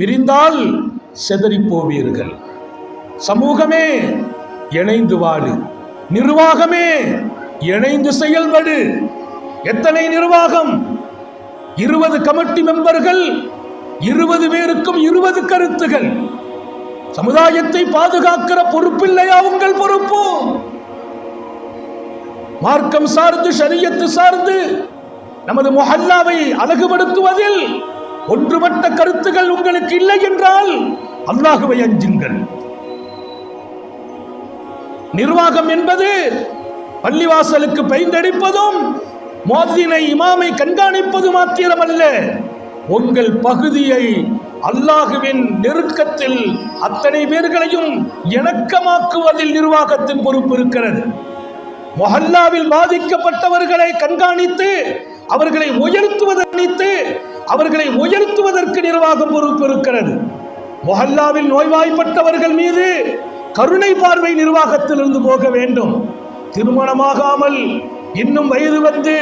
பிரிந்தால் செதறி போவீர்கள். சமூகமே இணைந்து வாழு நிர்வாகமே இணைந்து செயல்படு. எத்தனை நிர்வாகம்? இருபது கமிட்டி மெம்பர்கள் இருபது பேருக்கும் இருபது கருத்துகள். சமுதாயத்தை பாதுகாக்கிற பொறுப்பில்லையா உங்கள் பொறுப்பு? மார்க்கம் சார்ந்து சரியத்து சார்ந்து நமது மொஹல்லாவை அழகுபடுத்துவதில் ஒன்றுபட்ட கருத்துகள் உங்களுக்கு இல்லை என்றால் அல்லாஹுவை அஞ்சுங்கள். நிர்வாகம் என்பது பள்ளிவாசலுக்கு பெயிண்டடிப்பதும் மோதினை இமாமை கண்காணிப்பது மாத்திரமல்ல. உங்கள் பகுதியை அல்லாஹுவின் நெருக்கத்தில் அத்தனை பேர்களையும் இணக்கமாக்குவதில் நிர்வாகத்தின் பொறுப்பு இருக்கிறது. மொஹல்லாவில் பாதிக்கப்பட்டவர்களை கண்காணித்து அவர்களை உயர்த்துவதற்கு அவர்களை உயர்த்துவதற்கு நிர்வாகம் பொறுப்பு இருக்கிறது மொஹல்லாவில் நோய்வாய்ப்பட்டவர்கள் மீது கருணை பார்வை நிர்வாகத்திலிருந்து போக வேண்டும். திருமணமாகாமல் இன்னும் வயது வந்து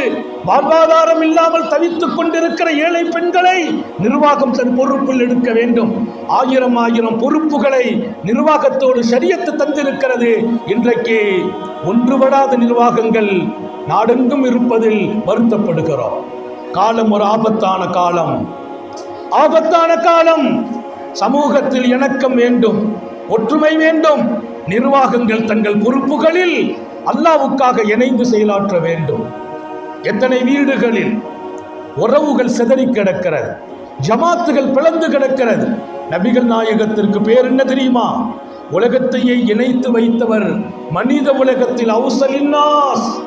வாழ்வாதாரம் இல்லாமல் தவித்துக் கொண்டிருக்கிற ஏழை பெண்களை நிர்வாகம் தன் பொறுப்பில் எடுக்க வேண்டும். ஆயிரம் ஆயிரம் பொறுப்புகளை நிர்வாகத்தோடு சரியத்து தந்திருக்கிறது. இன்றைக்கு ஒன்றுபடாத நிர்வாகங்கள் நாடெங்கும் இருப்பதில் வருத்தப்படுகிறோம். காலம் ஒரு ஆபத்தான காலம். ஆபத்தான காலம். சமூகத்தில் இணக்கம் வேண்டும் ஒற்றுமை வேண்டும். நிர்வாகங்கள் தங்கள் பொறுப்புகளில் அல்லாவுக்காக இணைந்து செயலாற்ற வேண்டும். எத்தனை வீடுகளில் உறவுகள் செதறி கிடக்கிறது ஜமாத்துகள் பிளந்து கிடக்கிறது. நபிகள் நாயகத்திற்கு பேர் என்ன தெரியுமா? உலகத்தையே இணைத்து வைத்தவர் மனித உலகத்தில் அவுசலின்னாஸ்